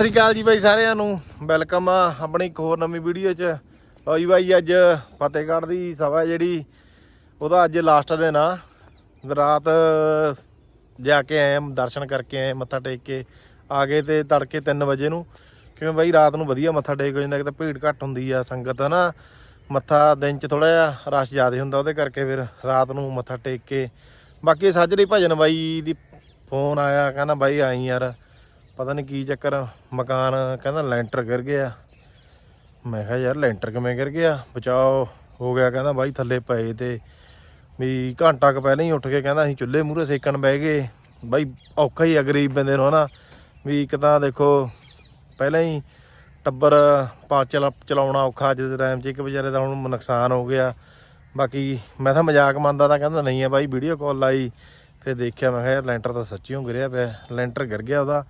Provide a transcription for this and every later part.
ਸਤਿ ਸ਼੍ਰੀ ਅਕਾਲ ਜੀ ਬਾਈ ਸਾਰਿਆਂ ਨੂੰ। ਵੈਲਕਮ ਆ ਆਪਣੀ ਇੱਕ ਹੋਰ ਨਵੀਂ ਵੀਡੀਓ 'ਚ। ਲਓ ਜੀ ਬਾਈ, ਅੱਜ ਫਤਿਹਗੜ੍ਹ ਦੀ ਸਭਾ ਜਿਹੜੀ। ਉਹਦਾ ਅੱਜ ਲਾਸਟ ਦਿਨ ਆ। ਰਾਤ ਜਾ ਕੇ ਆਏ ਦਰਸ਼ਨ ਕਰਕੇ ਆਏ ਮੱਥਾ ਟੇਕ ਕੇ। ਆ ਗਏ ਤੇ ਤੜਕੇ 3 ਵਜੇ ਨੂੰ। ਕਿਵੇਂ ਬਾਈ, ਰਾਤ ਨੂੰ ਵਧੀਆ ਮੱਥਾ ਟੇਕ ਹੋ ਜਾਂਦਾ ਕਿਤੇ ਭੀੜ ਘੱਟ ਹੁੰਦੀ ਆ ਸੰਗਤ, ਹਨਾ। ਮੱਥਾ ਦਿਨ 'ਚ ਥੋੜਾ ਜਿਹਾ ਰਸ਼ ਜ਼ਿਆਦਾ ਹੁੰਦਾ, ਉਹਦੇ ਕਰਕੇ ਫਿਰ ਰਾਤ ਨੂੰ ਮੱਥਾ ਟੇਕ ਕੇ। ਬਾਕੀ ਸਾਜਰੀ ਭਜਨ ਬਾਈ ਦੀ ਫੋਨ ਆਇਆ, ਕਹਿੰਦਾ ਬਾਈ ਆਈ ਯਾਰ। ਪਤਾ ਨਹੀਂ ਕੀ ਚੱਕਰ ਮਕਾਨ ਕਹਿੰਦਾ ਲੈਂਟਰ ਗਿਰ ਗਿਆ। ਮੈਂ ਕਿਹਾ ਯਾਰ ਲੈਂਟਰ ਕਿਵੇਂ ਗਿਰ ਗਿਆ? ਬਚਾਓ, ਹੋ ਗਿਆ ਕਹਿੰਦਾ ਬਾਈ ਥੱਲੇ ਪਏ ਤੇ। ਵੀ ਘੰਟਾ ਕੁ ਪਹਿਲਾਂ ਹੀ ਉੱਠ ਕੇ ਕਹਿੰਦਾ ਅਸੀਂ ਚੁੱਲ੍ਹੇ ਮੂਹਰੇ ਸੇਕਣ ਬਹਿ ਗਏ। ਬਾਈ ਔਖਾ ਹੀ ਆ ਗਰੀਬ ਬੰਦੇ ਨੂੰ ਹਨਾ। ਵੀ ਇੱਕ ਤਾਂ ਦੇਖੋ, ਪਹਿਲਾਂ ਹੀ ਟੱਬਰ ਪਾ ਚਲਾ, ਚਲਾਉਣਾ ਔਖਾ ਅੱਜ ਦੇ ਟਾਈਮ 'ਚ, ਇੱਕ ਵਿਚਾਰੇ ਦਾ ਹੁਣ ਨੁਕਸਾਨ ਹੋ ਗਿਆ। ਬਾਕੀ ਮੈਂ ਤਾਂ ਮਜ਼ਾਕ ਮੰਨਦਾ ਤਾਂ ਕਹਿੰਦਾ ਨਹੀਂ ਆ ਬਾਈ ਵੀਡੀਓ ਕਾਲ ਲਾਈ। ਫਿਰ ਦੇਖਿਆ ਮੈਂ ਕਿਹਾ ਯਾਰ ਲੈਂਟਰ ਤਾਂ ਸੱਚੀ ਹੋ ਗਿਰਿਆ ਪਿਆ, ਲੈਂਟਰ ਗਿਰ ਗਿਆ ਉਹਦਾ।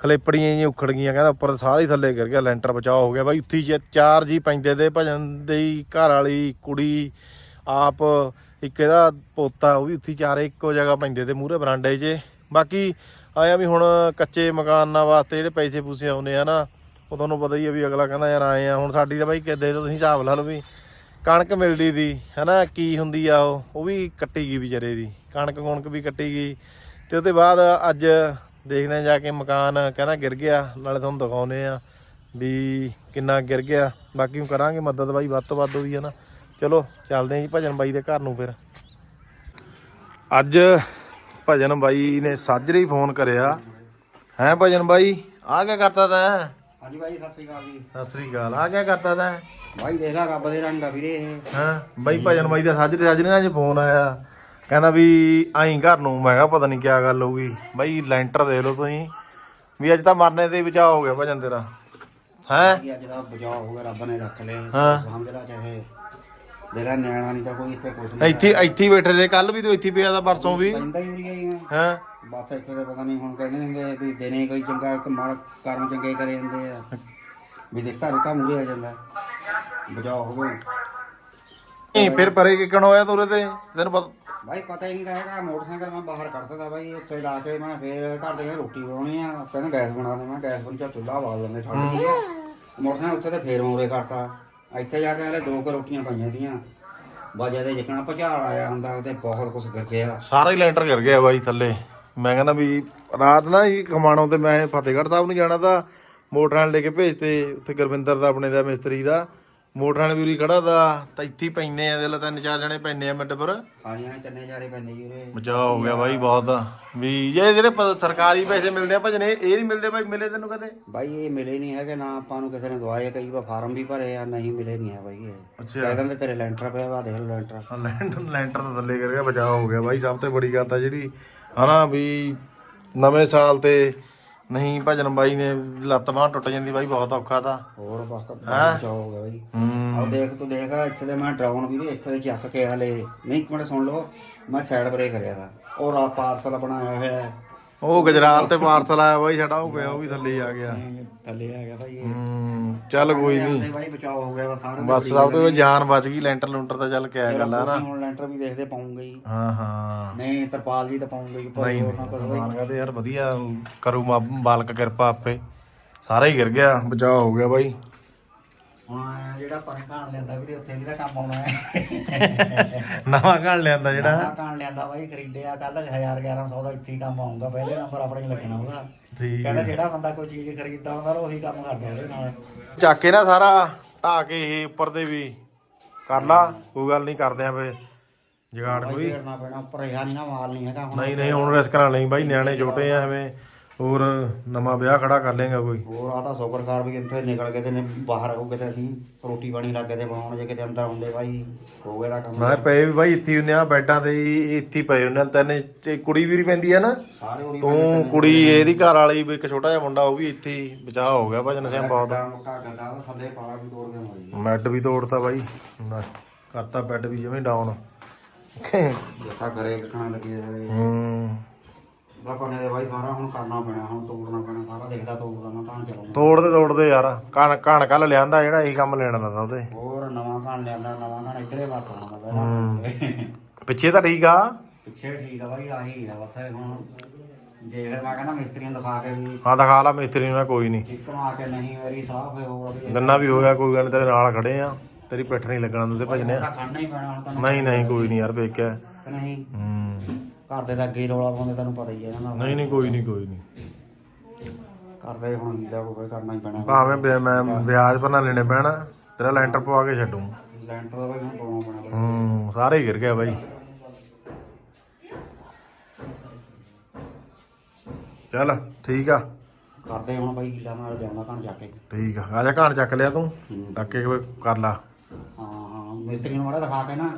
ਖਲੇਪੜੀਆਂ ਜੀ ਉਖੜ ਗਈਆਂ, ਕਹਿੰਦਾ ਉੱਪਰ ਸਾਰੇ ਥੱਲੇ ਗਿਰ ਗਿਆ, ਲੈਂਟਰ ਬਚਾਅ ਹੋ ਗਿਆ। ਬਾਈ ਉੱਥੀ ਚ ਚਾਰ ਜੀ ਪੈਂਦੇ ਤੇ ਭਜਨ ਦੇ ਘਰ ਵਾਲੀ, ਕੁੜੀ, ਆਪ, ਇੱਕ ਇਹਦਾ ਪੋਤਾ, ਉਹ ਵੀ ਉੱਥੀ ਚਾਰੇ ਇੱਕੋ ਜਗ੍ਹਾ ਪੈਂਦੇ ਤੇ ਮੂਹਰੇ ਬਰਾਂਡੇ 'ਚ ਬਾਕੀ ਆਇਆ ਵੀ ਹੁਣ ਕੱਚੇ ਮਕਾਨਾਂ ਵਾਸਤੇ ਜਿਹੜੇ ਪੈਸੇ ਪੂਸੇ ਆਉਂਦੇ ਆ ਨਾ, ਉਹ ਤੁਹਾਨੂੰ ਪਤਾ ਹੀ ਆ ਵੀ ਅਗਲਾ ਕਹਿੰਦਾ ਯਾਰ ਆਏ ਆ, ਹੁਣ ਸਾਡੀ ਤਾਂ ਬਾਈ ਕਿੱਦੇ ਤੋਂ ਤੁਸੀਂ ਹਿਸਾਬ ਲਾ ਲਓ ਵੀ ਕਣਕ ਮਿਲਦੀ ਦੀ, ਹਨਾ, ਕੀ ਹੁੰਦੀ ਆ ਉਹ ਉਹ ਵੀ ਕੱਟੀ ਗਈ ਵਿਚਾਰੇ ਦੀ ਕਣਕ ਕੁਣਕ ਵੀ ਕੱਟੀ ਗਈ। ਤੇ ਉਹਦੇ ਬਾਅਦ ਅੱਜ ਦੇਖਦੇ ਆ ਜਾ ਕੇ ਮਕਾਨ ਕਹਿੰਦਾ ਗਿਰ ਗਿਆ ਨਾਲੇ ਤੁਹਾਨੂੰ ਦਿਖਾਉਨੇ ਆ ਵੀ ਕਿੰਨਾ ਗਿਰ ਗਿਆ। ਬਾਕੀ ਕਰਾਂਗੇ ਮਦਦ ਬਾਈ ਵੱਧ ਤੋਂ ਵੱਧ ਉਹਦੀ ਹੈ ਨਾ ਚਲੋ ਚੱਲਦੇ ਆ ਜੀ ਭਜਨ ਬਾਈ ਦੇ ਘਰ ਨੂੰ ਫਿਰ। ਅੱਜ ਭਜਨ ਬਾਈ ਨੇ ਸਾਜਰੇ ਹੀ ਫੋਨ ਕਰਿਆ। ਹੈ ਭਜਨ ਬਾਈ ਆ ਕੀ ਕਰਤਾ ਤੈਂ? ਹਾਂਜੀ ਭਾਈ ਸਤਿ ਸ੍ਰੀ ਅਕਾਲ ਜੀ। ਸਤਿ ਸ੍ਰੀ ਅਕਾਲ ਆ ਕੀ ਕਰਤਾ ਤੈਂ? ਭਾਈ ਦੇਖ ਲੈ ਰੱਬ ਦੇ ਰੰਗ ਆ ਵੀਰੇ ਇਹ। ਹਾਂ ਬਾਈ ਭਜਨ ਬਾਈ ਦਾ ਸਾਜਰੇ ਸਾਜਰੇ ਨਾਲ ਅੱਜ ਫੋਨ ਆਇਆ। ਕਹਿੰਦਾ ਵੀ ਆਈ ਘਰ ਨੂੰ ਮੈਂ ਕਿਹਾ ਪਤਾ ਨਹੀਂ ਕੀ ਗੱਲ ਹੋਊਗੀ। ਬਾਈ ਲੈਂਟਰ ਦੇ ਲਓ ਤੁਸੀਂ। ਵੀ ਅੱਜ ਤਾਂ ਮਰਨੇ ਦੇ ਬਚਾਅ ਹੋ ਗਿਆ ਭਜਨ ਤੇਰਾ। ਹੈ? ਅੱਜ ਦਾ ਬਚਾਅ ਹੋ ਗਿਆ ਰੱਬ ਨੇ ਰੱਖ ਲਏ ਹਾਂ। ਸਮਝ ਲੈ ਚਾਹੇ। ਮੇਰਾ ਨਿਆਣਾ ਨਹੀਂ ਤਾਂ ਕੋਈ ਇੱਥੇ ਕੁਝ ਨਹੀਂ ਇੱਥੇ ਇੱਥੇ ਹੀ ਬੈਠੇ ਰਹੇ। ਕੱਲ ਵੀ ਤੂੰ ਇੱਥੇ ਹੀ ਪਿਆ ਦਾ ਪਰਸੋਂ ਵੀ। ਹੀ ਗਈ ਮੈਂ। ਹਾਂ? ਬਸ ਇੱਥੇ ਤਾਂ ਪਤਾ ਨਹੀਂ ਹੁਣ ਕਹਿੰਦੇ ਹੁੰਦੇ ਵੀ ਦਿਨੇ ਕੋਈ ਚੰਗਾ ਕਮਾਲ ਕਰਮ ਚੰਗੇ ਕਰੇ ਜਾਂਦੇ ਆ। ਵੀ ਦੇਖਤਾ ਰਿਤਾ ਮੂਰੇ ਆ ਜਾਂਦਾ। ਬਚਾਅ ਹੋ ਗਿਆ। ਨਹੀਂ ਫਿਰ ਪਰੇ ਕਿਕਣ ਹੋਇਆ ਤੋਰੇ ਤੇ? ਤੈਨੂੰ ਪਤਾ ਭਾਈ ਪਤਾ ਹੀ ਨਹੀਂ ਹੈਗਾ ਮੋਟਰਸਾਈਕਲ ਮੈਂ ਬਾਹਰ ਕੱਢ ਦਿੱਤਾ ਭਾਈ ਉੱਤੇ ਲਾ ਕੇ ਮੈਂ ਫੇਰ ਘਰ ਦੇ ਰੋਟੀ ਬਣਾਉਣੀ ਆ ਕਹਿੰਦੇ ਗੈਸ ਬਣਾ ਦੇ ਮੈਂ ਗੈਸ ਬਣ ਚਾ ਚੁੱਲ੍ਹਾ ਬਾਲ ਲੈਂਦੇ ਠੰਡ ਦੀ ਮੋਟਰਸਾਈਕਲ ਉੱਤੇ ਤੇ ਫੇਰ ਮੋਰੇ ਕਰਤਾ। ਇੱਥੇ ਜਾ ਕੇ ਹਲੇ ਦੋ ਕੁ ਰੋਟੀਆਂ ਪਈਆਂ ਦੀਆਂ। ਬਾਜਾ ਦੇ ਜਿਕਣਾ ਭੁਚਾਲ ਆਇਆ ਹੁੰਦਾ ਤੇ ਬਹੁਤ ਕੁਝ ਗੱਜਿਆ ਸਾਰਾ ਹੀ ਲੈਂਟਰ ਗਿਰ ਗਿਆ ਬਾਈ ਥੱਲੇ। ਮੈਂ ਕਹਿੰਦਾ ਵੀ ਰਾਤ ਨਾ ਹੀ ਖਮਾਣੋਂ ਤੇ ਮੈਂ ਫਤਿਹਗੜ੍ਹ ਸਾਹਿਬ ਨੂੰ ਜਾਣਾ ਤਾਂ ਮੋਟਰ ਲੈ ਕੇ ਭੇਜਤੇ ਉੱਥੇ ਗੁਰਵਿੰਦਰ ਦਾ ਆਪਣੇ ਦਾ ਮਿਸਤਰੀ ਦਾ। ਮੋਟਰ ਨਾਲ ਵੀਰੀ ਖੜਾ ਦਾ ਤਾਂ ਇੱਥੇ ਹੀ ਪੈਨੇ ਆ ਦਿਲ ਤਿੰਨ ਚਾਰ ਜਣੇ ਪੈਨੇ ਆ ਮਿੱਟ ਪਰ। ਹਾਂ ਹਾਂ ਤਿੰਨੇ ਚਾਰੇ ਪੈਂਦੇ ਜੀ ਉਰੇ। ਬਚਾਅ ਹੋ ਗਿਆ ਬਾਈ ਬਹੁਤ। ਵੀ ਇਹ ਜਿਹੜੇ ਪ- ਸਰਕਾਰੀ ਪੈਸੇ ਮਿਲਦੇ ਆ ਭਜਨੇ ਇਹ ਨਹੀਂ ਮਿਲਦੇ ਬਾਈ ਮਿਲੇ ਤੈਨੂੰ ਕਦੇ? ਬਾਈ ਇਹ ਮਿਲੇ ਨਹੀਂ ਹੈਗੇ ਨਾ ਆਪਾਂ ਨੂੰ ਕਿਸੇ ਨੇ ਦਵਾਏ ਕਈ ਵਾਰ ਫਾਰਮ ਵੀ ਭਰੇ ਆ ਨਹੀਂ ਮਿਲੇ ਨਹੀਂ ਹੈ ਬਾਈ ਇਹ। ਅੱਛਾ। ਕਹਿ ਦਿੰਦੇ ਤੇਰੇ ਲੈਂਟਰ ਪਿਆ ਵਾ ਦੇਖ ਲਓ ਲੈਂਟਰ। ਲੈਂਟਰ ਲੈਂਟਰ ਤਾਂ ਥੱਲੇ ਕਰ ਗਿਆ ਬਚਾਅ ਹੋ ਗਿਆ ਬਾਈ ਸਭ ਤੋਂ ਬੜੀ ਗੱਲ ਤਾਂ ਜਿਹੜੀ ਹਨਾ ਵੀ ਨਵੇਂ ਸਾਲ ਤੇ ਨਹੀਂ ਭਜਨ ਬਾਈ ਨੇ ਲੱਤ ਬਾਂਹ ਟੁੱਟ ਜਾਂਦੀ ਬਾਈ ਬਹੁਤ ਔਖਾ ਤਾਂ। ਹੋਰ ਬਸ ਬਚਾਅ ਹੋ? ਗਿਆ ਬਾਈ। ਆਹ ਦੇਖ ਤੂੰ ਦੇਖ ਇੱਥੇ ਤੇ ਮੈਂ ਡਰਾਉਣ ਵੀ ਇੱਥੇ ਤੇ ਚੱਕ ਕੇ ਹਲੇ। ਨਹੀਂ ਇੱਕ ਮਿੰਟ ਸੁਣ ਲਓ ਮੈਂ ਸਾਈਡ ਬ੍ਰੇਕ ਕਰਿਆ ਦਾ ਉਹ ਰਾ ਪਾਰਸਲ ਬਣਾਇਆ ਹੋਇਆ ਹੈ। ਉਹ ਗੁਜਰਾਤ ਤੇ ਪਾਰਸਲ ਆਇਆ ਬਾਈ ਸਾਡਾ ਉਹ ਪਿਆ ਉਹ ਵੀ ਥੱਲੇ ਆ ਗਿਆ। ਥੱਲੇ ਆ ਗਿਆ ਭਾਈ ਇਹ। ਹੂੰ ਚੱਲ ਕੋਈ ਨਹੀਂ। ਭਾਈ ਬਚਾਓ ਹੋ ਗਿਆ ਸਾਰਾ ਬਸ ਸਭ ਤੋਂ ਜਾਨ ਬਚ ਗਈ ਲੈਂਟਰ ਲੁੰਟਰ ਤਾਂ ਚੱਲ ਕਿਆ ਗੱਲ ਆ ਨਾ। ਹੁਣ ਲੈਂਟਰ ਵੀ ਦੇਖਦੇ ਪਾਉਂਗੇ ਹੀ ਹਾਂ ਹਾਂ। ਨਹੀਂ ਤਰਪਾਲ ਜੀ ਤਾਂ ਪਾਉਂਗੇ ਹੀ ਪਰ ਹੋਰ ਨਾ ਬਾਈ। ਮਾਨ ਕਹਦੇ ਯਾਰ ਵਧੀਆ ਕਰੂ ਮਾਲਕ ਕਿਰਪਾ ਆਪੇ। ਸਾਰਾ ਹੀ ਗਿਰ ਗਿਆ ਬਚਾਅ ਹੋ ਗਿਆ ਬਾਈ। ਹੁਣ ਜਿਹੜਾ ਪਾਣੀ ਕਾਣ ਲੈਂਦਾ ਵੀਰੇ ਉੱਥੇ ਵੀ ਤਾਂ ਕੰਮ ਆਉਣਾ ਹੈ। ਨਵਾਂ ਘੜ ਲਿਆਂਦਾ ਜਿਹੜਾ। ਜਿਹੜਾ ਕਾਣ ਲੈਂਦਾ ਬਾਈ ਖਰੀਦਿਆ ਕੱਲ 1000 1100 ਦਾ ਇੱਥੇ ਹੀ ਕੰਮ ਆਉਂਗਾ ਪਹਿਲੇ ਨੰਬਰ ਆਪਣੇ ਹੀ ਲੱਗਣਾ ਉਹਦਾ। ਠੀਕ ਕਹਿੰਦਾ ਜਿਹੜਾ ਬੰਦਾ ਕੋਈ ਚੀਜ਼ ਖਰੀਦਦਾ ਹੁੰਦਾ ਉਹੀ ਕੰਮ ਕਰਦਾ ਉਹਦੇ ਨਾਲ। ਚੱਕ ਕੇ ਨਾ ਸਾਰਾ ਢਾ ਕੇ ਇਹ ਉੱਪਰ ਦੇ ਵੀ ਕਰ ਲਾ ਕੋਈ ਗੱਲ ਨਹੀਂ ਕਰਦੇ ਆ ਫੇ ਜਗਾੜ ਕੋਈ। ਪੈਣਾ ਨਾ ਮਾਲ ਨਹੀਂ ਹੈਗਾ ਹੁਣ। ਨਹੀਂ ਨਹੀਂ ਹੁਣ ਰਿਸਕ ਨਾਲ ਨਹੀਂ ਬਾਈ ਨਿਆਣੇ ਛੋਟੇ ਆ ਐਵੇਂ। ਹੋਰ ਨਵਾਂ ਵਿਆਹ ਖੜਾ ਕਰ ਲੇਗਾ ਕੋਈ। ਹੋਰ ਆ ਤਾਂ ਸ਼ੁਕਰ ਕਰ ਵੀ ਇੱਥੇ ਨਿਕਲ ਕੇ ਤੇ ਨੇ ਬਾਹਰ ਹੋ ਤੇ ਅਸੀਂ ਰੋਟੀ ਪਾਣੀ ਲੱਗੇ ਤੇ ਬਣਾਉਣ ਜੇ ਕਿਤੇ ਅੰਦਰ ਹੁੰਦੇ ਬਾਈ ਹੋ ਗਿਆ ਦਾ ਕੰਮ। ਨਾਲੇ ਪਏ ਵੀ ਬਾਈ ਇੱਥੇ ਹੀ ਹੁੰਦੇ ਆ ਬੈੱਡਾਂ ਤੇ ਹੀ ਇੱਥੇ ਪਏ ਹੁੰਦੇ ਆ ਤਿੰਨ ਤੇ ਕੁੜੀ ਵੀ ਪੈਂਦੀ ਆ ਨਾ। ਸਾਰੇ ਉਰੀ ਤੂੰ ਕੁੜੀ ਇਹਦੀ ਘਰ ਵਾਲੀ ਵੀ ਇੱਕ ਛੋਟਾ ਜਿਹਾ ਮੁੰਡਾ ਉਹ ਵੀ ਇੱਥੇ ਹੀ ਬਚਾਅ ਹੋ ਗਿਆ ਭਜਨ ਸਿੰਘ ਬਹੁਤ ਦਾ ਮੋਟਾ ਗੱਦਾ ਦਾ ਥੱਲੇ ਪਾਲਾ ਵੀ ਤੋੜ ਕੇ ਮਾਰੀ। ਮੈਡ ਵੀ ਤੋੜਤਾ ਬਾਈ ਕਰਤਾ ਬੈੱਡ ਵੀ ਜਿਵੇਂ ਡਾਊਨ ਜਿੱਥਾ ਕਰੇ ਕਣਾ ਲੱਗੇ ਹੂੰ। ਬਾਪਾ ਨੇ ਤੇ ਬਾਈ ਸਾਰਾ ਹੁਣ ਕਰਨਾ ਪੈਣਾ ਹੁਣ ਤੋੜਨਾ ਪੈਣਾ ਸਾਰਾ ਦੇਖਦਾ ਤੋੜਦਾ ਮੈਂ ਤਾਂ ਚਲਾਉਂਦਾ ਤੋੜਦੇ ਤੋੜਦੇ ਯਾਰ ਕਣ ਕਣ ਕੱਲ ਲਿਆਂਦਾ ਜਿਹੜਾ ਇਹੀ ਕੰਮ ਲੈਣ ਲੱਗਾ ਉਹਦੇ। ਹੋਰ ਨਵਾਂ ਕਾਣ ਲਿਆਂਦਾ ਨਵਾਂ ਕਾਣ ਇੱਧਰੇ ਵਾਪਰਨਾ ਪਹਿਲਾਂ। ਪਿੱਛੇ ਤਾਂ ਠੀਕ ਆ। ਪਿੱਛੇ ਠੀਕ ਆ ਬਾਈ ਆਹੀ ਆ ਬਸ ਹੁਣ ਮੈਂ ਕਹਿੰਦਾ ਮਿਸਤਰੀਆਂ ਦਿਖਾ ਕੇ ਵੀ ਆ ਦਿਖਾ ਲਾ ਮਿਸਤਰੀ ਨੂੰ ਕੋਈ ਨਹੀਂ। ਇੱਕ ਮਾ ਕੇ ਨਹੀਂ ਮੇਰੀ ਸਾਹ ਫੇ ਹੋਰ ਗੰਨਾ ਵੀ ਹੋਇਆ ਕੋਈ ਗੱਲ ਤੇਰੇ ਨਾਲ ਖੜੇ ਆ। ਤੇਰੀ ਪਿੱਠ ਨਹੀਂ ਲੱਗਣਾ ਭਜਨੇ ਤਾਂ ਹੀ ਤੈਨੂੰ ਨਹੀਂ ਨਹੀਂ ਕੋਈ ਨਹੀਂ ਯਾਰ ਵੇਖਿਆ ਨਹੀਂ। ਹੂੰ। ਘਰ ਦੇ ਤਾਂ ਅੱਗੇ ਹੀ ਰੌਲਾ ਪਾਉਂਦੇ ਤੈਨੂੰ ਪਤਾ ਹੀ ਹੈ ਇਹਨਾਂ ਦਾ ਨਹੀਂ ਨਹੀਂ ਕੋਈ ਨਹੀਂ ਕੋਈ ਨਹੀਂ। ਕਰਦੇ ਹੁਣ ਹੀਲਾ ਕੋਈ ਕਰਨਾ ਹੀ ਪੈਣਾ। ਭਾਵੇਂ ਵਿ- ਮੈਂ ਵਿਆਜ ਪਰ ਨਾ ਲੈਣੇ ਪੈਣਾ ਤੇਰਾ ਲੈਂਟਰ ਪਵਾ ਕੇ ਛੱਡੂ। ਲੈਂਟਰ ਦਾ ਵੀ ਹੁਣ ਪਾਉਣਾ ਪੈਣਾ। ਹੂੰ ਸਾਰੇ ਹੀ ਗਿਰ ਗਿਆ ਬਾਈ। ਚੱਲ ਠੀਕ ਆ। ਕਰਦੇ ਹੁਣ ਬਾਈ ਹੀਲਾ ਨਾਲ ਜਾਣਾ ਘਣ ਜਾ ਕੇ। ਠੀਕ ਆ ਆ ਜਾ ਘਾਣ ਚੱਕ ਲਿਆ ਤੂੰ। ਟੱਕੇ ਕਰ ਲਾ। ਹਾਂ ਹਾਂ ਮਿਸਤਰੀ ਨੂੰ ਮਾੜਾ ਦਿਖਾ ਕੇ ਨਾ।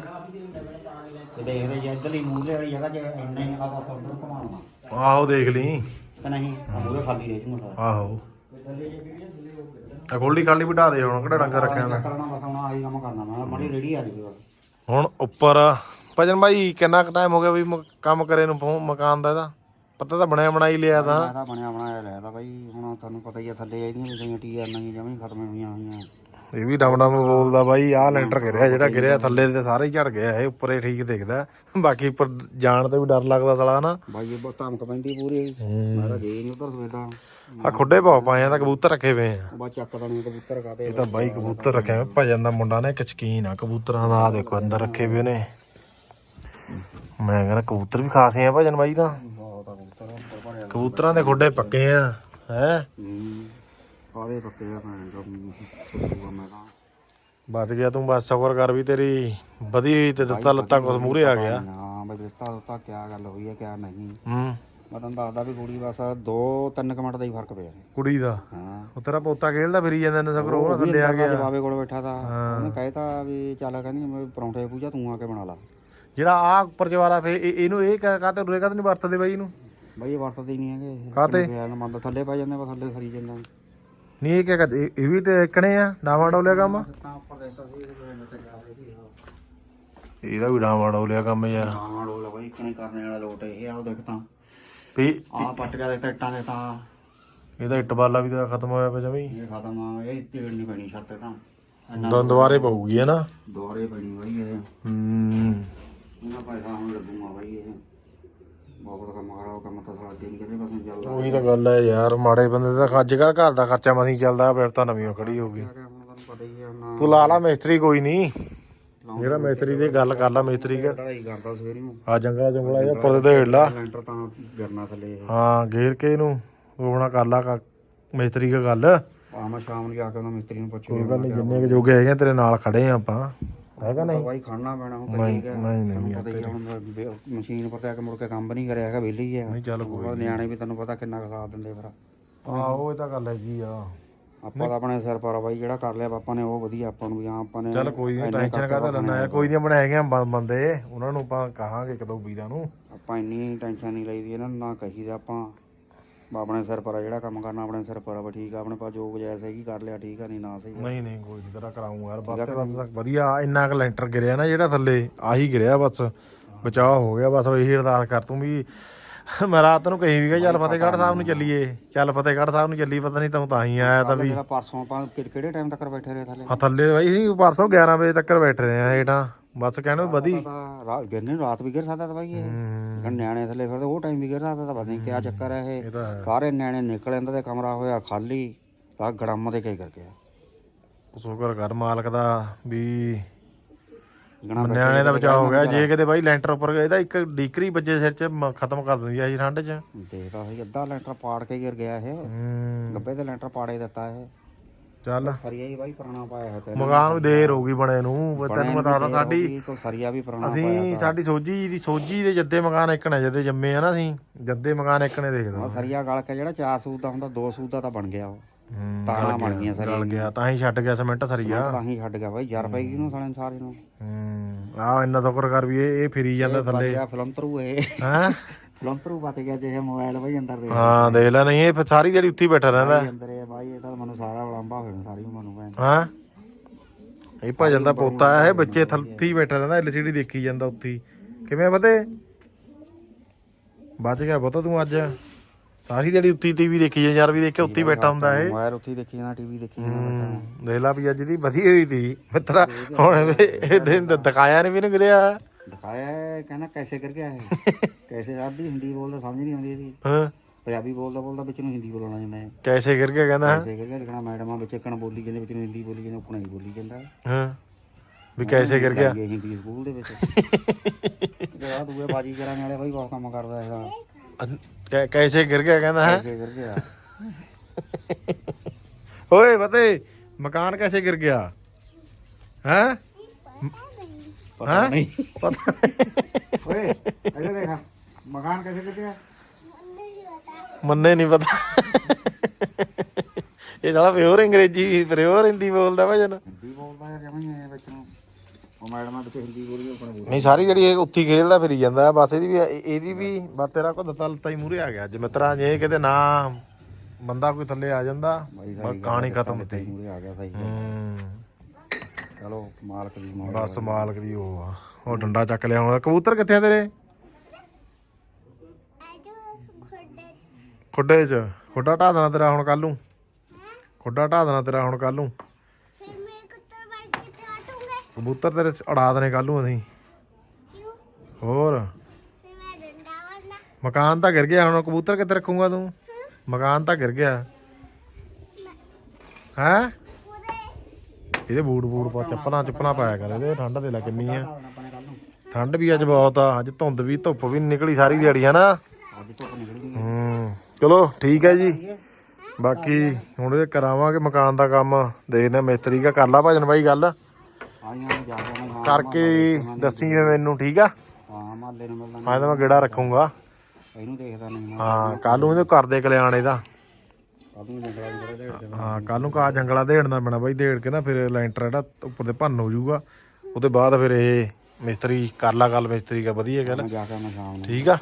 ਤੇ ਦੇਖ ਰਹੇ ਜੇ ਇਧਰਲੀ ਮੂਹਰੇ ਵਾਲੀ ਜਗ੍ਹਾ ਜੇ ਇੰਨੇ ਆ ਬਸ ਉਧਰ ਘੁਮਾਉਣਾ ਆਹੋ ਦੇਖ ਲਈ। ਤੇ ਨਹੀਂ? ਮੂਹਰੇ ਖਾਲੀ ਰਹਿ ਜੂਗਾ ਸਾਰਾ। ਆਹੋ। ਆ ਖੋਲੀ ਖਾਲੀ ਬਿਠਾ ਦੇ ਹੁਣ ਕਿਹੜਾ ਡੰਗਰ ਰੱਖਿਆ ਮੈਂ। ਕਰਨਾ ਬਸ ਹੁਣ ਆਹੀ ਕੰਮ ਕਰਨਾ ਮੈਂ ਮੜੀ ਰੇੜੀ ਆ ਜੂਗੀ ਬਸ। ਹੁਣ ਉੱਪਰ ਭਜਨ ਭਾਈ ਕਿੰਨਾ ਕੁ ਟਾਈਮ ਹੋ ਗਿਆ ਵੀ ਮ- ਕੰਮ ਕਰੇ ਨੂੰ ਫੋ- ਮਕਾਨ ਦਾ ਇਹਦਾ? ਪਤਾ ਤਾਂ ਬਣਿਆ ਬਣਾਈ ਲਿਆ ਤਾਂ। ਮੈਂ ਤਾਂ ਬਣਿਆ ਬਣਾਇਆ ਲਿਆ ਤਾਂ ਬਾਈ ਹੁਣ ਤੁਹਾਨੂੰ ਪਤਾ ਹੀ ਆ ਥੱਲੇ ਇਹਦੀਆਂ ਜਿਹੜੀਆਂ ਟੀਆਰ ਨਹੀਂ ਜਮੀ ਖਤਮ ਹੋਈਆਂ ਹੋਈਆਂ। ਇਹ ਵੀ ਡਮ ਡਮ ਬੋਲਦਾ ਬਾਈ ਆਹ ਲੈਂਟਰ ਗਿਰਿਆ ਜਿਹੜਾ ਗਿਰਿਆ ਥੱਲੇ ਤੇ ਸਾਰੇ ਹੀ ਝੜ ਗਿਆ ਇਹ ਉੱਪਰ ਠੀਕ ਦਿਖਦਾ। ਬਾਕੀ ਉੱਪਰ ਜਾਣ ਤੇ ਵੀ ਡਰ ਲੱਗਦਾ ਸਲਾ ਨਾ ਬਾਈ ਬਹੁਤ ਧਮਕ ਪੈਂਦੀ ਪੂਰੀ। ਮੈਂ ਤਾਂ ਗਈ ਨਹੀਂ ਉਧਰ ਸਵੇਦਾ ਆ ਖੁੱਡੇ ਪਾਏ ਆ ਤਾਂ ਕਬੂਤਰ ਰੱਖੇ ਪਏ ਆ। ਉਹ ਬਾ ਚੱਕ ਦੇਣੇ ਕਬੂਤਰ ਕਾਤੇ ਇਹ ਤਾਂ ਬਾਈ ਕਬੂਤਰ ਰੱਖੇ ਹੋਏ ਭਜਨ ਦਾ ਮੁੰਡਾ ਨੇ ਇੱਕ ਸ਼ਕੀਨ ਆ ਕਬੂਤਰਾਂ ਦਾ ਆ ਦੇਖੋ ਅੰਦਰ ਰੱਖੇ ਪਏ ਨੇ। ਮੈਂ ਕਹਿੰਦਾ ਕਬੂਤਰ ਵੀ ਖਾਸੇ ਆ ਭਜਨ ਬਾਈ ਤਾਂ। ਬਹੁਤ ਆ ਕਬੂਤਰ ਉੱਪਰ ਭਰਿਆ ਕਬੂਤਰਾਂ ਦੇ ਖੁੱਡੇ ਪੱਕੇ ਆ ਹੈ। ਹੂੰ ਕਾਦੇ ਪੱਕੇ ਆ ਮੈਂ ਤਾਂ ਮੈਂ ਤਾਂ। ਬਚ ਗਿਆ ਤੂੰ ਬਸ ਸ਼ੁਕਰ ਕਰ ਵੀ ਤੇਰੀ ਵਧੀ ਹੋਈ ਤੇ ਦਿੱਤਾ ਲੱਤਾ ਕੁਛ ਮੂਰੇ ਆ ਗਿਆ। ਹਾਂ ਬਈ ਦਿੱਤਾ ਦਿੱਤਾ ਕਿਆ ਗੱਲ ਹੋਈ ਹੈ ਕਿਆ ਨਹੀਂ। ਹੂੰ। ਮੈਂ ਤੁਹਾਨੂੰ ਦੱਸਦਾ ਵੀ ਕੁੜੀ ਬਸ 2 3 ਮਿੰਟ ਦਾ ਹੀ ਫ਼ਰਕ ਪਿਆ ਕੁੜੀ ਦਾ? ਹਾਂ। ਉਹ ਤੇਰਾ ਪੋਤਾ ਖੇਡਦਾ ਫਿਰੀ ਜਾਂਦਾ ਨੇ ਸਗਰ ਉਹ ਥੱਲੇ ਆ ਗਿਆ। ਬਾਬੇ ਕੋਲ ਬੈਠਾ ਤਾ ਉਹਨੇ ਕਹਿਤਾ ਵੀ ਚੱਲ ਕਹਿੰਦੀ ਮੈਂ ਪਰੌਂਠੇ ਪੂਜਾ ਤੂੰ ਆ ਕੇ ਬਣਾ ਲਾ। ਜਿਹੜਾ ਆ ਉੱਪਰ ਜਵਾਰਾ ਫੇ ਇਹ- ਇਹਨੂੰ ਇਹ ਕਾਤੇ ਰੁਏ ਕਾਤੇ ਨਹੀਂ ਵਰਤਦੇ ਬਾਈ ਇਹਨੂੰ? ਬਈ ਇਹ ਵਰਤਦੇ ਨਹੀਂ ਹੈਗੇ। ਨਾ ਮੰਦ ਥੱਲੇ ਪੈ ਜਾਂਦੇ ਬਸ ਥੱਲੇ ਖਰੀ ਜਾਂਦਾ। ਨਹੀਂ ਇਹ ਕਿਆ ਇਹ ਇਹ ਵੀ ਤੇ ਇੱਕਣੇ ਆ ਡਾਵਾ ਡੋਲਿਆ ਕੰਮ? ਤਾਂ ਉੱਪਰ ਦੇਖਦਾ ਸੀ ਇਹ ਮੈਂ ਤੇ ਗਿਆ ਸੀ ਇਹਦਾ ਵੀ ਡਾਵਾ ਡੋਲਿਆ ਕੰਮ ਯਾਰ। ਹਾਂ ਰੋਲ ਬਈ ਕਿਨੇ ਕਰਨੇ ਵਾਲਾ ਲੋਟ ਇਹ ਆ ਉਹ ਦੇਖ ਤਾਂ। ਵੀ ਆ ਪੱਟ ਗਿਆ ਦੇ ਇੱਟਾਂ ਦੇ ਤਾਂ। ਇਹਦਾ ਇੱਟ ਬਾਲਾ ਵੀ ਤਾਂ ਖਤਮ ਹੋਇਆ ਪਿਆ ਜਮੀ। ਇਹ ਖਤਮ ਆ ਇਹ ਤੇੜ ਨਹੀਂ ਪੈਣੀ ਛੱਤ ਤੇ ਤਾਂ। ਇੰਨਾ ਦੰ ਦੁਬਾਰੇ ਪਊਗੀ ਹੈ ਨਾ। ਦੁਆਰੇ ਪੈਣੀ ਬਈ ਇਹ। ਹੂੰ। ਇਹਨਾਂ ਪੈਸਾ ਹੁਣ ਲੱਗੂਗਾ ਬਈ ਇਹ। ਬਹੁਤ ਕੰਮ ਖਰਾਬ ਕੰਮ ਤਾਂ ਸਾਲਾ ਦਿਨ ਕਿਤੇ ਪਾਸੇ ਚੱਲਦਾ? ਉਹੀ ਤਾਂ ਗੱਲ ਹੈ ਯਾਰ ਮਾੜੇ ਬੰਦੇ ਦਾ ਅੱਜ ਕੱਲ੍ਹ ਘਰ ਦਾ ਖਰਚਾ ਮਸੀਂ ਚੱਲਦਾ ਫਿਰ ਤਾਂ ਨਵੀਂ ਖੜੀ ਹੁਣ ਤੁਹਾਨੂੰ ਪਤਾ ਹੀ ਹੈ ਨਾ ਤੂੰ ਲਾ ਲਾ ਮਿਸਤਰੀ ਕੋਈ ਨਹੀਂ ਜਿਹੜਾ ਮਿਸਤਰੀ ਦੀ ਗੱਲ ਕਰ ਲਾ ਮਿਸਤਰੀ ਕੇ ਲੜਾਈ ਕਰਦਾ ਸਵੇਰ ਨੂੰ। ਆ ਜੰਗਲਾ ਜੰਗਲਾ ਇਹ ਉੱਪਰ ਦੇ ਢੇੜ ਲਾ ਲੈਂਟਰ ਤਾਂ ਗਿਰਨਾ ਥੱਲੇ ਇਹ। ਹਾਂ ਘੇਰ ਕੇ ਇਹਨੂੰ ਰੋਣਾ ਕਰ ਲਾ ਕਾ- ਮਿਸਤਰੀ ਕੇ ਗੱਲ। ਆ ਮੈਂ ਸ਼ਾਮ ਨੂੰ ਜਾ ਕੇ ਉਹਨਾਂ ਮਿਸਤਰੀ ਨੂੰ ਪੁੱਛ ਕੋਈ ਗੱਲ ਨਹੀਂ ਜਿੰਨੇ ਕੁ ਜੋਗੇ ਹੈਗੇ ਆ, ਤੇਰੇ ਨਾਲ ਖੜੇ ਆ ਆਪਾਂ। ਹੈਗਾ ਨਹੀਂ? ਬਾਈ ਖੜਨਾ ਪੈਣਾ ਹੁਣ ਠੀਕ ਹੈ। ਨਹੀਂ, ਨਹੀਂ, ਪਤਾ ਹੀ ਹੁਣ ਬੇ- ਮਸ਼ੀਨ ਪਰ ਤੇ ਆ ਕੇ ਮੁੜ ਕੇ ਕੰਮ ਨਹੀਂ ਕਰਿਆ ਹੈਗਾ ਵਿਹਲੀ ਹੀ ਆ। ਨਹੀਂ ਚੱਲ ਕੋਈ ਉਹ ਨਿਆਣੇ ਵੀ ਤੈਨੂੰ ਪਤਾ ਕਿੰਨਾ ਕੁ ਸਾਥ ਦਿੰਦੇ ਫਿਰ। ਆਹੋ ਇਹ ਤਾਂ ਗੱਲ ਹੈਗੀ ਆ। ਆਪਾਂ ਤਾਂ ਆਪਣੇ ਸਿਰ ਪਰ ਆ ਬਾਈ ਜਿਹੜਾ ਕਰ ਲਿਆ ਪਾਪਾ ਨੇ ਉਹ ਵਧੀਆ ਆਪਾਂ ਨੂੰ ਵੀ ਹਾਂ ਆਪਾਂ ਨੇ ਚੱਲ ਕੋਈ ਨਹੀਂ ਇੰਨੇ ਟੈਨਸ਼ਨ ਕਾਹਦਾ ਲੈਣਾ ਯਾਰ ਕੋਈ ਨਹੀਂ ਆਪਣੇ ਹੈਗੇ ਆ ਬੰ- ਬੰਦੇ ਉਹਨਾਂ ਨੂੰ ਆਪਾਂ ਕਹਾਂਗੇ ਇੱਕ ਦੋ ਵੀਰਾਂ ਨੂੰ। ਆਪਾਂ ਇੰਨੀ ਟੈਨਸ਼ਨ ਨਹੀਂ ਲਈਦੀ ਇਹਨਾਂ ਨੂੰ ਨਾ ਕਹੀਦਾ ਆਪਾਂ। ਆਪਣੇ ਸਿਰ ਪਰ ਆ ਜਿਹੜਾ ਕੰਮ ਕਰਨਾ ਆਪਣੇ ਸਿਰ ਪਰ ਆ ਬਾ ਠੀਕ ਆ ਆਪਣੇ ਪਾ ਜੋ ਗੁਜਾਇਸ਼ ਹੈਗੀ ਕਰ ਲਿਆ ਠੀਕ ਆ ਨਹੀਂ ਨਾ ਸਹੀ ਨਹੀਂ ਨਹੀਂ ਕੋਈ ਨਹੀਂ ਤੇਰਾ ਕਰਾਉਂਗਾ ਯਾਰ ਬਸ ਤੇ ਬਸ ਵਧੀਆ ਇੰਨਾ ਕੁ ਲੈਂਟਰ ਗਿਰਿਆ ਨਾ ਜਿਹੜਾ ਥੱਲੇ ਆਹੀ ਗਿਰਿਆ ਬਸ ਬਚਾਅ ਹੋ ਗਿਆ ਬਸ ਇਹੀ ਅਰਦਾਸ ਕਰ ਤੂੰ ਵੀ ਮੈਂ ਰਾਤ ਨੂੰ ਕਹੀ ਵੀ ਗਿਆ ਚੱਲ ਫਤਿਹਗੜ੍ਹ ਸਾਹਿਬ ਨੂੰ ਚੱਲੀਏ ਚੱਲ ਫਤਿਹਗੜ੍ਹ ਸਾਹਿਬ ਨੂੰ ਚੱਲੀ ਪਤਾ ਨਹੀਂ ਤੂੰ ਤਾਂ ਹੀ ਆਇਆ ਤਾਂ ਵੀ। ਪਰਸੋਂ ਆਪਾਂ ਕਿ- ਕਿਹੜੇ ਟਾਈਮ ਤੱਕ ਬੈਠੇ ਰਹੇ ਥੱਲੇ? ਆ ਥੱਲੇ ਬਾਈ ਸੀ ਪਰਸੋਂ 11 ਵਜੇ ਤੱਕ ਬੈਠ ਰਹੇ ਆ ਹੇਠਾਂ। ਬਸ ਕਹਿਣੋ ਵਧੀ। ਤਾਂ ਰਾਤ ਗਿਰਨੇ ਨੂੰ ਰਾਤ ਵੀ ਗਿਰ ਸਕਦਾ ਤਾਂ ਬਾਈ ਇਹ। ਹੂੰ, ਨਿਆਣੇ ਥੱਲੇ ਫਿਰਦੇ ਉਹ ਟਾਈਮ ਵੀ ਗਿਰ ਸਕਦਾ ਤਾਂ ਪਤਾ ਨਹੀਂ ਕਿਆ ਚੱਕਰ ਹੈ ਇਹ। ਇਹ ਤਾਂ ਹੈ। ਸਾਰੇ ਨਿਆਣੇ ਨਿਕਲ ਜਾਂਦੇ ਤੇ ਕਮਰਾ ਹੋਇਆ ਖਾਲੀ ਆ ਗੜਮ ਦੇ ਕੇ ਕਰ ਗਿਆ। ਸ਼ੁਕਰ ਕਰ ਮਾਲਕ ਦਾ ਵੀ ਗਣਾ ਨਿਆਣੇ ਦਾ ਬਚਾਅ ਹੋ ਗਿਆ। ਜੇ ਕਿਤੇ ਬਾਈ ਲੈਂਟਰ ਉੱਪਰ ਗਿਆ ਇਹਦਾ ਇੱਕ ਡੀਕਰੀ ਵੱਜੇ ਸਿਰ 'ਚ ਮ- ਖਤਮ ਕਰ ਦਿੰਦੀ ਆ ਜੀ ਠੰਡ 'ਚ। ਦੇਖਦਾ ਸੀ ਅੱਧਾ ਲੈਂਟਰ ਪਾੜ ਕੇ ਗਿਰ ਗਿਆ ਇਹ। ਹੂੰ। ਗੱਬੇ ਤੇ ਲੈਂਟਰ ਪਾੜੇ ਦਿੱਤਾ ਇਹ। ਚੱਲ। ਸਰੀਆ ਹੀ ਬਾਈ ਪੁਰਾਣਾ ਪਾਇਆ ਹੈ ਤੇ ਮਕਾਨ ਵੀ ਦੇਰ ਹੋ ਗਈ ਬਣੇ ਨੂੰ ਵੀ ਤੈਨੂੰ ਬਤਾ ਦਾਂ ਸਾਡੀ ਤੋਂ ਸਰੀਆ ਵੀ ਪੁਰਾਣਾ ਅਸੀਂ ਸਾਡੀ ਸੋਜੀ ਦੀ ਸੋਜੀ ਦੇ ਜੱਦੇ ਮਕਾਨ ਇੱਕਣੇ ਜੱਦੇ ਜੰਮੇ ਆ ਨਾ ਅਸੀਂ ਜੱਦੇ ਮਕਾਨ ਇੱਕਣੇ ਦੇਖਦਾ। ਸਰੀਆ ਗਲ ਕੇ ਜਿਹੜਾ 4 ਸੂਤ ਦਾ ਹੁੰਦਾ 2 ਸੂਤ ਦਾ ਤਾਂ ਬਣ ਗਿਆ ਉਹ। ਤਾਣਾ ਬਣ ਗਈਆਂ ਸਰੀਆ ਗਲ ਗਿਆ ਤਾਂ ਹੀ ਛੱਡ ਗਿਆ ਸਿਮੈਂਟ ਸਰੀਆ। ਤਾਂ ਹੀ ਛੱਡ ਗਿਆ ਬਾਈ ਯਾਰ ਪੈ ਗਈ ਨੂੰ ਸਾਲੇ ਸਾਰੇ ਨੂੰ। ਹੂੰ ਆ ਇੰਨਾ ਸ਼ੁਕਰ ਕਰ ਵੀ ਇਹ ਫਿਰੀ ਜਾਂਦਾ ਥੱਲੇ। ਆ ਫਿਲਮਤਰੂ ਇਹ। ਹਾਂ? ਫਿਲਮਤਰੂ ਬਚ ਗਿਆ ਜੇ ਮੋਬਾਈਲ ਬਾਈ ਅੰਦਰ ਦੇ ਹਾਂ ਦੇਖ ਲੈ ਨਹੀਂ ਇਹ ਸਾਰੀ ਜਿਹੜੀ ਉੱਥੇ ਬੈਠਾ ਰਹਿੰਦਾ। ਅੰਦਰ ਬਾਈ ਇਹ ਤਾਂ ਮੈਨੂੰ ਸਾਰਾ ਲੰਬਾ ਹੋਣਾ ਸਾਰੀ ਉਮਰ ਨੂੰ ਭੈਣ। ਹਾਂ? ਇਹ ਭਜਨ ਦਾ ਪੋਤਾ ਹੈ ਇਹ ਬੱਚੇ ਥੱਲੇ ਹੀ ਬੈਠਾ ਰਹਿੰਦਾ ਐਲਸੀਡੀ ਦੇਖੀ ਜਾਂਦਾ ਉੱਥੇ ਹੀ। ਕਿਵੇਂ ਫਤੇ ਬਚ ਗਿਆ ਪਤਾ ਤੂੰ ਅੱਜ। ਸਾਰੀ ਜਿਹੜੀ ਉੱਤੀ ਟੀਵੀ ਦੇਖੀ ਜਾਂ ਯਾਰ ਵੀ ਦੇਖਿਆ ਉੱਥੇ ਹੀ ਬੈਠਾ ਹੁੰਦਾ ਇਹ। ਮੋਬਾਈਲ ਹੀ ਦੇਖੀ ਜਾਣਾ ਟੀਵੀ ਦੇਖੀ ਜਾਣਾ ਹੂੰ, ਦੇਖ ਲਾ ਵੀ ਅੱਜ ਦੀ ਵਧੀ ਹੋਈ ਸੀ। ਮਿੱਤਰਾ ਹੁਣ ਇਹ ਦਿਨ ਦਿਖਾਇਆ ਨਹੀਂ ਵੀ ਇਹਨੂੰ ਗਿਰਿਆ ਦਿਖਾਇਆ ਹੈ, ਕਹਿੰਦਾ ਕੈਸੇ ਕਰ ਗਿਆ ਹੈ ਕੈਸੇ ਆਦੀ ਹਿੰਦੀ ਬੋਲਦਾ ਸਮਝ ਨਹੀਂ ਆਉਂਦੀ ਸੀ ਹਾਂ। ਪੰਜਾਬੀ ਬੋਲਦਾ ਬੋਲਦਾ ਵਿੱਚ ਨੂੰ ਹਿੰਦੀ ਬੋਲਣਾ ਜਾਂਦਾ ਹੈ ਕੈਸੇ ਕਰ ਗਿਆ ਕਹਿੰਦਾ ਕੈਸੇ ਕਰ ਗਿਆ ਲਿਖਣਾ ਮੈਡਮਾਂ ਵਿੱਚ ਕਣ ਬੋਲੀ ਜਾਂਦੇ ਵਿੱਚ ਨੂੰ ਹਿੰਦੀ ਬੋਲੀ ਜਾਂਦੇ ਉਕਣਾ ਹੀ ਬੋਲੀ ਜਾਂਦਾ ਹਾਂ। ਵੀ ਕੈਸੇ ਕਰ ਗਿਆ। ਲੱਗ ਹਿੰਦੀ ਸਕੂਲ ਦੇ ਵਿੱਚ। ਆ ਦੂਏ ਬਾਜੀ ਕਰਾਂ ਵਾਲੇ ਬਾਈ ਬਹੁਤ ਕੰਮ ਕਰਦਾ ਹੈਗਾ। ਕੈ- ਕੈਸੇ ਕਰ ਗਿਆ ਕਹਿੰਦਾ ਹੈ। ਕੈਸੇ ਕਰ ਗਿਆ। ਓਏ ਫਤੇ ਮਕਾਨ ਕੈਸੇ ਗਿਰ ਗਿਆ? ਹੈ? ਪਤਾ ਨਹੀਂ। ਪਤਾ ਓਏ ਇੱਧਰ ਦੇਖਾ ਮਕਾਨ ਕੈਸੇ ਕਰ ਗਿਆ? ਮੰਨੇ ਨਹੀਂ ਪਤਾ। ਇਹ ਸਾਲਾ ਪਿਓਰ ਅੰਗਰੇਜ਼ੀ ਪਿਓਰ ਹਿੰਦੀ ਬੋਲਦਾ ਭਜਨ ਹਿੰਦੀ ਬੋਲਦਾ ਹੈ ਕਿਵੇਂ ਹੈ ਵਿੱਚ ਨੂੰ। ਉਹ ਮੈਡਮਾਂ ਵਿੱਚ ਹਿੰਦੀ ਬੋਲੀ ਉਕਣਾ ਬੋਲੀ। ਨਹੀਂ ਸਾਰੀ ਜਿਹੜੀ ਇਹ ਉੱਥੀ ਖੇਲਦਾ ਫਿਰੀ ਜਾਂਦਾ ਬਸ ਇਹਦੀ ਵੀ ਇਹ- ਇਹਦੀ ਵੀ ਬਸ ਤੇਰਾ ਕੋ ਦਿੱਤਾ ਲੱਤਾ ਹੀ ਮੂਰੇ ਆ ਗਿਆ। ਅੱਜ ਮਿੱਤਰਾ ਜੇ ਕਿਤੇ ਨਾ ਬੰਦਾ ਕੋਈ ਥੱਲੇ ਆ ਜਾਂਦਾ ਬਸ ਕਹਾਣੀ ਖਤਮ ਤੀ ਮੂਰੇ ਆ ਗਿਆ ਸਹੀ ਚਲੋ ਮਾਲਕ ਦੀ ਬਸ ਮਾਲਕ ਦੀ ਉਹ ਆ। ਉਹ ਡੰਡਾ ਚੱਕ ਲਿਆ ਹੁਣ। ਕਬੂਤਰ ਕਿੱਥੇ ਆ ਤੇਰੇ? ਖੁੱਡੇ 'ਚ। ਖੁੱਡਾ ਢਾ ਦੇਣਾ ਤੇਰਾ ਹੁਣ ਕੱਲੂ ਖੁੱਡਾ ਢਾ ਦੇਣਾ ਤੇਰਾ ਹੁਣ ਕੱਲੂ ਕਬੂਤਰ ਤੇਰੇ ਅੜਾ ਦੇਣੇ ਕੱਲੂ ਅਸੀਂ। ਕਿਉਂ? ਹੋਰ। ਮਕਾਨ ਤਾਂ ਗਿਰ ਗਿਆ ਹੁਣ ਕਬੂਤਰ ਕਿੱਥੇ ਰੱਖੂਗਾ ਤੂੰ? ਮਕਾਨ ਤਾਂ ਗਿਰ ਗਿਆ। ਹੈ? ਇਹਦੇ ਬੂਟ ਬੂਟ ਪਾ ਚੱਪਲਾਂ ਚੱਪਲਾਂ ਪਾਇਆ ਕਰ ਇਹਦੇ ਠੰਡ ਦੇ ਲੈ ਕਿੰਨੀ ਆ। ਠੰਡ ਵੀ ਅੱਜ ਬਹੁਤ ਆ ਅੱਜ ਧੁੰਦ ਵੀ ਧੁੱਪ ਵੀ ਨਿਕਲੀ ਸਾਰੀ ਦਿਹਾੜੀ ਹੈ ਨਾ ਹੂੰ, ਚਲੋ, ਠੀਕ ਹੈ ਜੀ। ਬਾਕੀ ਹੁਣ ਇਹ ਕਰਾਵਾਂਗੇ ਮਕਾਨ ਦਾ ਕੰਮ। ਦੇਖਦੇ ਆ ਮਿਸਤਰੀ ਦਾ ਕਰ ਲਾ ਭਜਨ ਬਾਈ ਗੱਲ। ਕਰਕੇ ਦੱਸੀ ਮੈਨੂੰ, ਠੀਕ ਆ? ਹਾਂ ਮਾਲੇ ਨੂੰ ਮਿਲਦਾ ਮੈਂ ਤਾਂ ਗੇੜਾ ਰੱਖੂੰਗਾ। ਇਹਨੂੰ ਦੇਖਦਾ ਨਹੀਂ ਹਾਂ ਕੱਲ ਨੂੰ ਇਹਦੇ ਕਰਦੇ ਕਲਿਆਣ ਇਹਦਾ। ਹਾਂ ਕੱਲ ਨੂੰ ਕਾ ਜੰਗਲਾ ਦੇੜਨਾ ਪੈਣਾ ਬਾਈ ਦੇੜ ਕੇ ਨਾ ਫਿਰ ਲੈਂਟਰ ਜਿਹੜਾ ਉੱਪਰ ਤੇ ਭੰਨ ਹੋ ਜਾਊਗਾ। ਉਹਦੇ ਬਾਅਦ ਫਿਰ ਇਹ ਮਿਸਤਰੀ ਕਰ ਲਾ ਗੱਲ, ਮਿਸਤਰੀ ਦਾ ਵਧੀਆ ਗੱਲ। ਠੀਕ ਆ?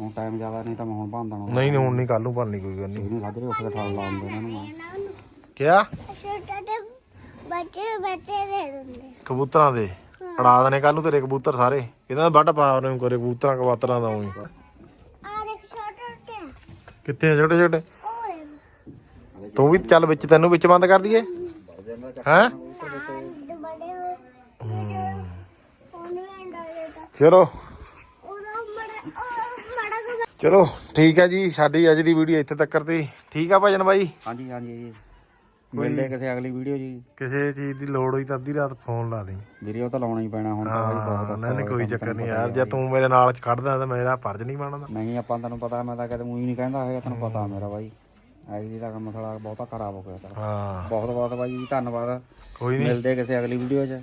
ਹੁਣ ਟਾਈਮ ਜ਼ਿਆਦਾ ਨਹੀਂ ਤਾਂ ਮੈਂ ਹੁਣ ਭਾਂਦਾ ਨਹੀਂ ਨਹੀਂ ਹੁਣ ਨਹੀਂ ਕੱਲ ਨੂੰ ਭਰਨੀ ਕੋਈ ਗੱਲ ਨਹੀਂ। ਇਹਨੂੰ ਖਾਧੇ ਉੱਠ ਕੇ ਠਾਲ ਲਾਉਂਦੇ ਇਹਨਾਂ ਨੂੰ ਮੈਂ ਕਿਆ? ਛੋਟੇ ਬੱਚੇ ਬੱਚੇ ਦੇ ਦਿੰਦੇ। ਕਬੂਤਰਾਂ ਦੇ? ਅੜਾ ਦਨੇ ਕੱਲ ਨੂੰ ਤੇਰੇ ਕਬੂਤਰ ਸਾਰੇ। ਇਹਦਾ ਤਾਂ ਵੱਡ ਪਾਵਰ ਨੂੰ ਕਰੇ ਕਬੂਤਰਾਂ ਕਵਾਤਰਾਂ ਦਾ ਉਹੀ ਆ ਦੇਖ ਛੋਟੇ ਛੋਟੇ। ਕਿੱਥੇ ਛੋਟੇ ਛੋਟੇ? ਤੂੰ ਵੀ ਚੱਲ ਵਿੱਚ ਤੈਨੂੰ ਵਿੱਚ ਬੰਦ ਕਰ ਦਈਏ। ਹੈ? ਚਲੋ। ਚਲੋ ਠੀਕ ਹੈ ਜੀ ਸਾਡੀ ਅੱਜ ਦੀ ਵੀਡੀਓ ਇੱਥੇ ਤੱਕ ਤੀ। ਠੀਕ ਆ ਭਜਨ ਬਾਈ? ਹਾਂਜੀ ਹਾਂਜੀ ਜੀ। ਮਿਲਦੇ ਕਿਸੇ ਅਗਲੀ ਵੀਡੀਓ ਜੀ। ਕਿਸੇ ਚੀਜ਼ ਦੀ ਲੋੜ ਹੋਈ ਤਾਂ ਅੱਧੀ ਰਾਤ ਫੋਨ ਲਾ ਦੇ ਵੀਡੀਓ ਤਾਂ ਲਾਉਣਾ ਹੀ ਪੈਣਾ ਹੁਣ ਤਾਂ ਬਾਈ ਬਹੁਤ ਨਹੀਂ ਨਹੀਂ ਕੋਈ ਚੱਕਰ ਨਹੀਂ ਯਾਰ ਜੇ ਤੂੰ ਮੇਰੇ ਨਾਲ ਚ ਖੜਦਾ ਤਾਂ ਮੇਰਾ ਫਰਜ਼ ਨਹੀਂ ਬਣਦਾ। ਨਹੀਂ ਆਪਾਂ ਤੈਨੂੰ ਪਤਾ ਮੈਂ ਤਾਂ ਕਦੇ ਮੂੰਹ ਹੀ ਨਹੀਂ ਕਹਿੰਦਾ ਹੈਗਾ ਤੈਨੂੰ ਪਤਾ ਮੇਰਾ ਬਾਈ। ਜੀ ਦਾ ਕੰਮ ਥੋੜਾ ਬਹੁਤਾ ਖਰਾਬ ਹੋ ਗਿਆ ਹਾਂ। ਬਹੁਤ ਬਹੁਤ ਬਾਈ ਜੀ ਧੰਨਵਾਦ। ਕੋਈ ਨਹੀਂ। ਮਿਲਦੇ ਕਿਸੇ ਅਗਲੀ ਵੀਡੀਓ 'ਚ।